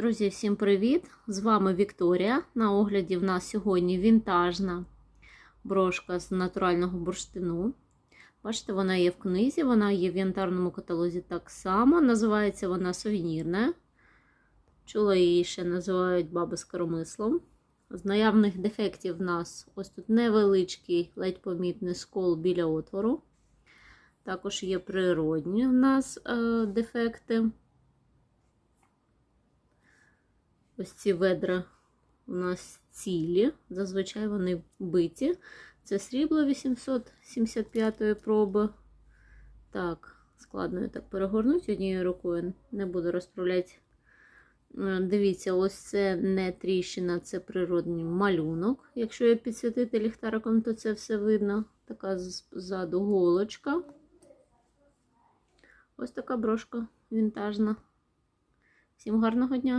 Друзі, всім привіт! З вами Вікторія. На огляді в нас сьогодні вінтажна брошка з натурального бурштину. Бачите, вона є в книзі, вона є в янтарному каталозі так само. Називається вона сувенірна. Чула її ще називають баби з коромислом. З наявних дефектів в нас ось тут невеличкий, ледь помітний скол біля отвору. Також є природні в нас е, дефекти. Ось ці ведра у нас цілі, зазвичай вони биті. Це срібло 875 проби. Так, складно так перегорнути однією рукою, не буду розправляти. Дивіться, ось це не тріщина, це природний малюнок. Якщо я підсвітити ліхтариком, то це все видно. Така ззаду голочка. Ось така брошка вінтажна. Всім гарного дня!